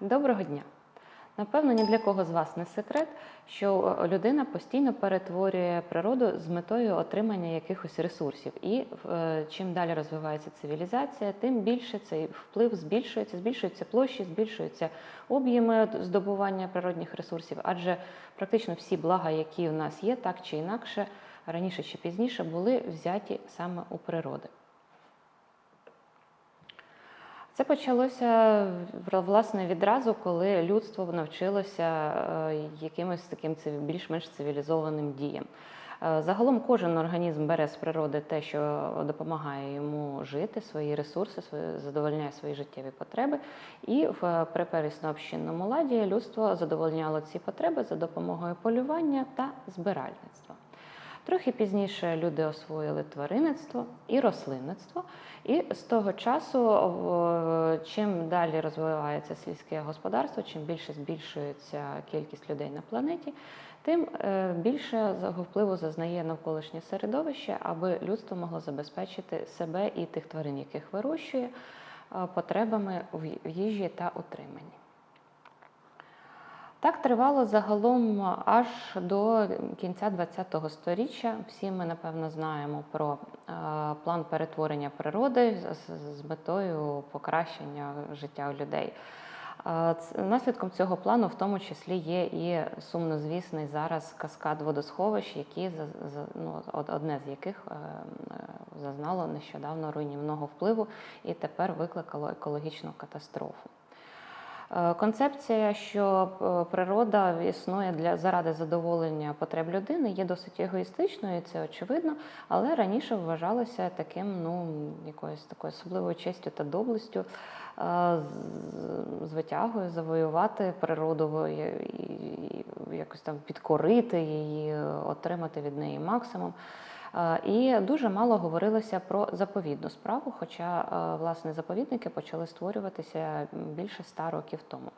Доброго дня! Напевно, ні для кого з вас не секрет, що е, людина постійно перетворює природу з метою отримання якихось ресурсів. І е, чим далі розвивається цивілізація, тим більше цей вплив збільшується, збільшуються площі, збільшуються об'єми здобування природних ресурсів, адже практично всі блага, які у нас є, так чи інакше, раніше чи пізніше, були взяті саме у природи. Це почалося власне відразу, коли людство навчилося е, якимось таким більш-менш цивілізованим діям. Е, Загалом кожен організм бере з природи те, що допомагає йому жити, свої ресурси, задовольняє свої життєві потреби. І в при первісно-общинному ладі людство задовольняло ці потреби за допомогою полювання та збиральництва. Трохи пізніше люди освоїли тваринництво і рослинництво, і з того часу, чим далі розвивається сільське господарство, чим більше збільшується кількість людей на планеті, тим е, більше впливу зазнає навколишнє середовище, аби людство могло забезпечити себе і тих тварин, яких вирощує, е, потребами в їжі та утриманні. Так тривало загалом аж до кінця ХХ століття. Всі ми, напевно, знаємо про е, план перетворення природи з- метою покращення життя людей. Е, Наслідком цього плану в тому числі є і сумнозвісний зараз каскад водосховищ, які ну, одне з яких е, зазнало нещодавно руйнівного впливу і тепер викликало екологічну катастрофу. Е, Концепція, що е, природа існує для заради задоволення потреб людини, є досить егоїстичною, це очевидно, але раніше вважалося таким, ну якоюсь такою особливою честю та доблестю, е, з- витягою завоювати природу, і- якось там підкорити її, отримати від неї максимум. Е, І дуже мало говорилося про заповідну справу, хоча е, власне заповідники почали створюватися більше ста років тому.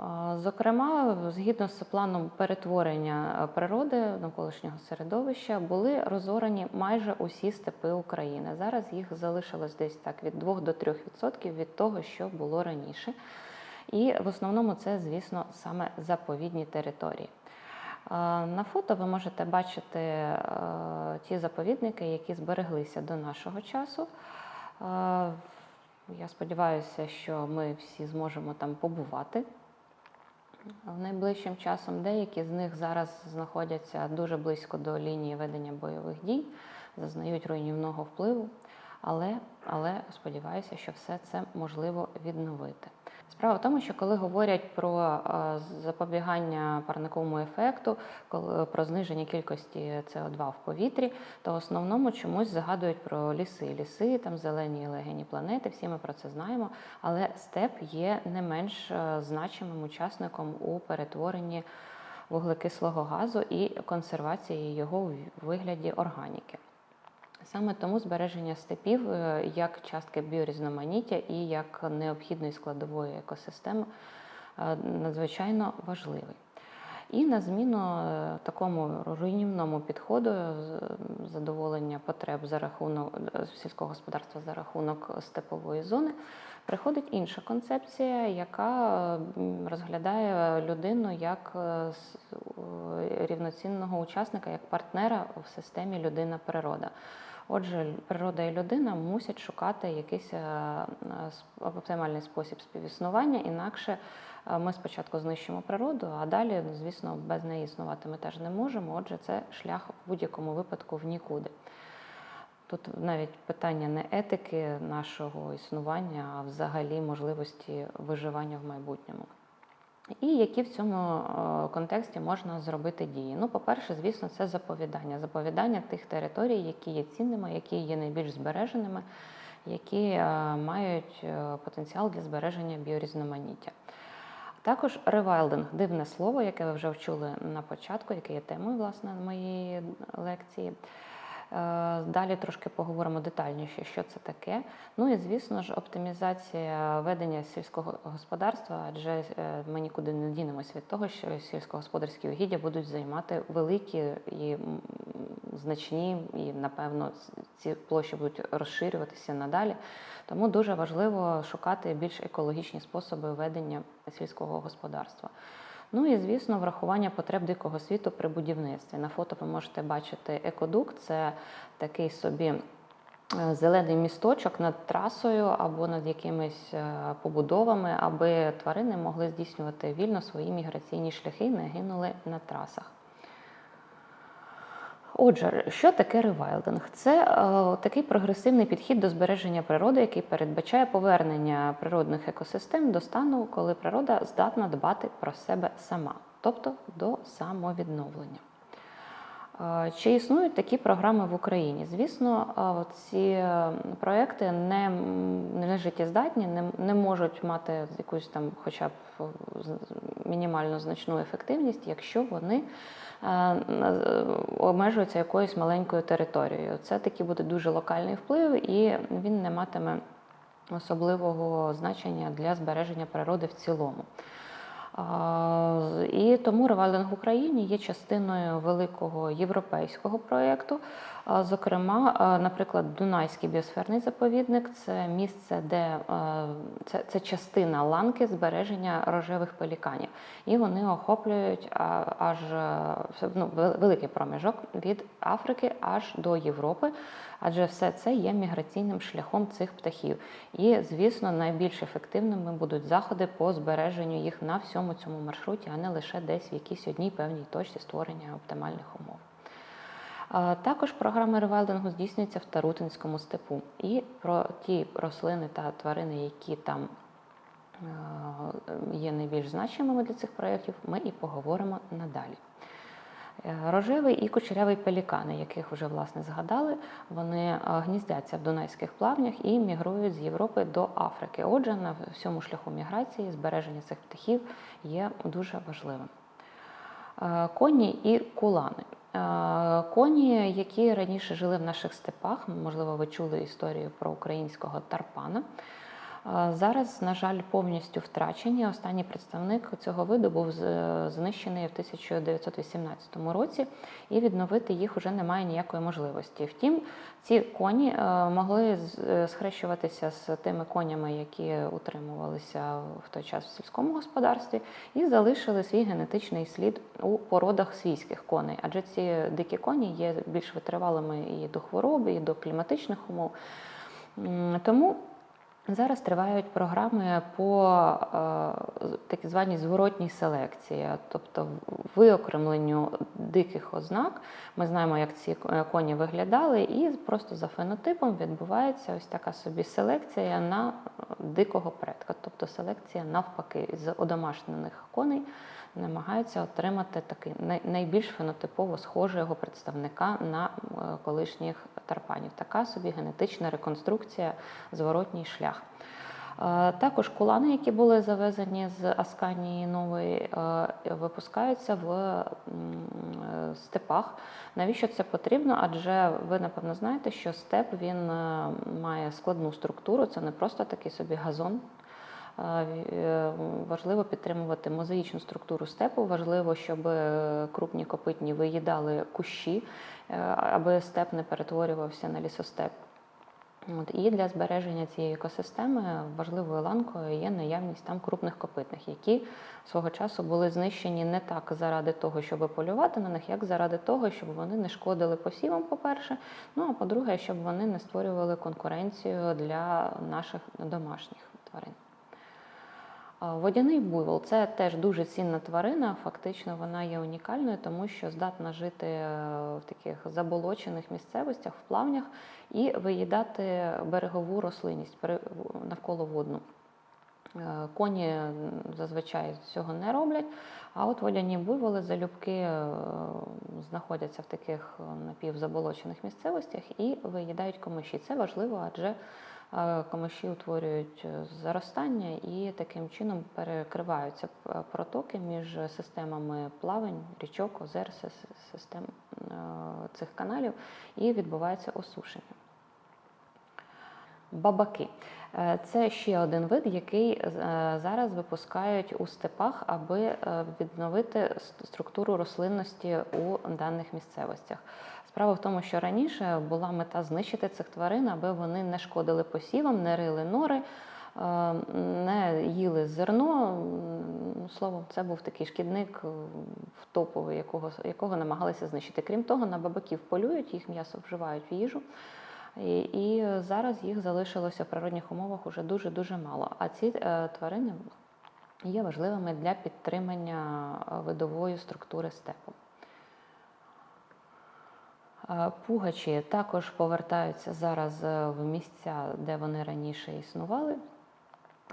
Е, Зокрема, згідно з планом перетворення природи навколишнього середовища, були розорані майже усі степи України. Зараз їх залишилось десь так від 2 до 3 відсотків від того, що було раніше. І в основному це, звісно, саме заповідні території. На фото ви можете бачити е, ті заповідники, які збереглися до нашого часу. Е, Я сподіваюся, що ми всі зможемо там побувати найближчим часом. Деякі з них зараз знаходяться дуже близько до лінії ведення бойових дій, зазнають руйнівного впливу, але, але сподіваюся, що все це можливо відновити. Справа в тому, що коли говорять про е, запобігання парниковому ефекту, коли про зниження кількості СО2 в повітрі, то в основному чомусь згадують про ліси. Ліси, там зелені і легені планети, всі ми про це знаємо. Але степ є не менш е, значимим учасником у перетворенні вуглекислого газу і консервації його у вигляді органіки. Саме тому збереження степів е, як частки біорізноманіття і як необхідної складової екосистеми е, надзвичайно важливий. І на зміну е, такому руйнівному підходу задоволення потреб за рахунок сільського господарства за рахунок степової зони приходить інша концепція, яка розглядає людину як рівноцінного учасника, як партнера в системі людина-природа. Отже, природа і людина мусять шукати якийсь е, оптимальний спосіб співіснування, інакше е, ми спочатку знищимо природу, а далі, звісно, без неї існувати ми теж не можемо. Отже, це шлях в будь-якому випадку в нікуди. Тут навіть питання не етики нашого існування, а взагалі можливості виживання в майбутньому. І які в цьому е, контексті можна зробити дії? Ну, по-перше, звісно, це заповідання. Заповідання тих територій, які є цінними, які є найбільш збереженими, які е, мають е, потенціал для збереження біорізноманіття. Також ревайлдинг дивне слово, яке ви вже вчули на початку, яке є темою власне моєї лекції. Е, Далі трошки поговоримо детальніше, що це таке. Ну і звісно ж, оптимізація ведення сільського господарства, адже е, ми нікуди не дінемося від того, що сільськогосподарські угіддя будуть займати великі і значні, і напевно ці площі будуть розширюватися надалі. Тому дуже важливо шукати більш екологічні способи ведення сільського господарства. Ну і звісно, врахування потреб дикого світу при будівництві. На фото ви можете бачити екодукт, це такий собі е, зелений місточок над трасою або над якимись е, побудовами, аби тварини могли здійснювати вільно свої міграційні шляхи, і не гинули на трасах. Отже, що таке ревайлдинг? Це е, такий прогресивний підхід до збереження природи, який передбачає повернення природних екосистем до стану, коли природа здатна дбати про себе сама, тобто до самовідновлення. Е, Чи існують такі програми в Україні? Звісно, е, ці е, проекти не, не життєздатні, не, не можуть мати якусь там, хоча б е, мінімально значну ефективність, якщо вони е, обмежуються якоюсь маленькою територією. Це таки буде дуже локальний вплив, і він не матиме особливого значення для збереження природи в цілому. І тому ревайлинг в Україні є частиною великого європейського проєкту. Зокрема, наприклад, Дунайський біосферний заповідник це місце, де це, це частина ланки збереження рожевих пеліканів. І вони охоплюють аж ну, великий проміжок від Африки аж до Європи, адже все це є міграційним шляхом цих птахів. І, звісно, найбільш ефективними будуть заходи по збереженню їх на всьому цьому маршруті, а не лише десь в якійсь одній певній точці створення оптимальних умов. Також програма ревайлдингу здійснюється в Тарутинському степу. І про ті рослини та тварини, які там е, є найбільш значимими для цих проєктів, ми і поговоримо надалі. Е, Рожевий і кучерявий пелікани, яких вже власне згадали, вони е, гніздяться в дунайських плавнях і мігрують з Європи до Африки. Отже, на всьому шляху міграції збереження цих птахів є дуже важливим. Е, Коні і кулани. Коні, які раніше жили в наших степах, можливо, ви чули історію про українського тарпана. Зараз, на жаль, повністю втрачені. Останній представник цього виду був знищений в 1918 році, і відновити їх вже немає ніякої можливості. Втім, ці коні е, могли е, схрещуватися з тими конями, які утримувалися в той час в сільському господарстві, і залишили свій генетичний слід у породах свійських коней, адже ці дикі коні є більш витривалими і до хвороби, і до кліматичних умов. Тому Зараз тривають програми по е, так званій зворотній селекції, тобто виокремленню диких ознак. Ми знаємо, як ці е, коні виглядали, і просто за фенотипом відбувається ось така собі селекція на дикого предка, тобто селекція навпаки з одомашнених коней намагаються отримати такий найбільш фенотипово схожого представника на е, колишніх тарпанів. Така собі генетична реконструкція, зворотній шлях. Також кулани, які були завезені з Асканії нової, випускаються в е, степах. Навіщо це потрібно? Адже ви напевно знаєте, що степ він е, має складну структуру, це не просто такий собі газон. Е, Важливо підтримувати мозаїчну структуру степу. Важливо, щоб крупні копитні виїдали кущі, аби степ не перетворювався на лісостеп. От, і для збереження цієї екосистеми важливою ланкою є наявність там крупних копитних, які свого часу були знищені не так заради того, щоб полювати на них, як заради того, щоб вони не шкодили посівам, по-перше. Ну а по-друге, щоб вони не створювали конкуренцію для наших домашніх тварин. Водяний буйвол це теж дуже цінна тварина. Фактично вона є унікальною, тому що здатна жити е, в таких заболочених місцевостях, в плавнях і виїдати берегову рослинність навколо водну. Е, Коні зазвичай цього не роблять, а от водяні буйволи залюбки е, знаходяться в таких напівзаболочених місцевостях і виїдають комиші. Це важливо, адже комиші утворюють е, заростання і таким чином перекриваються протоки між системами плавань, річок, озер, систем е, цих каналів і відбувається осушення. Бабаки Е, це ще один вид, який е, зараз випускають у степах, аби е, відновити структуру рослинності у даних місцевостях. Справа в тому, що раніше була мета знищити цих тварин, аби вони не шкодили посівам, не рили нори, е, не їли зерно. Словом, це був такий шкідник е, топовий, якого, якого намагалися знищити. Крім того, на бабаків полюють, їх м'ясо вживають в їжу. І, і зараз їх залишилося в природних умовах уже дуже-дуже мало. А ці е, тварини є важливими для підтримання е, видової структури степу. Пугачі також повертаються зараз е, в місця, де вони раніше існували.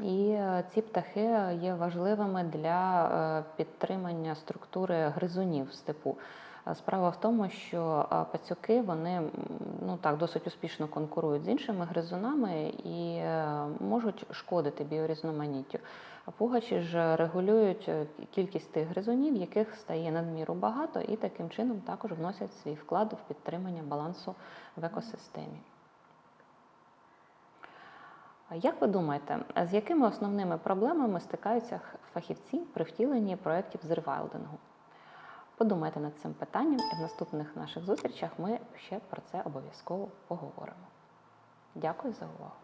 І е, ці птахи є важливими для е, підтримання структури гризунів степу. Справа в тому, що пацюки вони ну так досить успішно конкурують з іншими гризунами і можуть шкодити біорізноманіттю. А пугачі ж регулюють е, кількість тих гризунів, яких стає надміру багато, і таким чином також вносять свій вклад в підтримання балансу в екосистемі. Як ви думаєте, з якими основними проблемами стикаються фахівці при втіленні проєктів з ревайлдингу? Подумайте над цим питанням, і в наступних наших зустрічах ми ще про це обов'язково поговоримо. Дякую за увагу!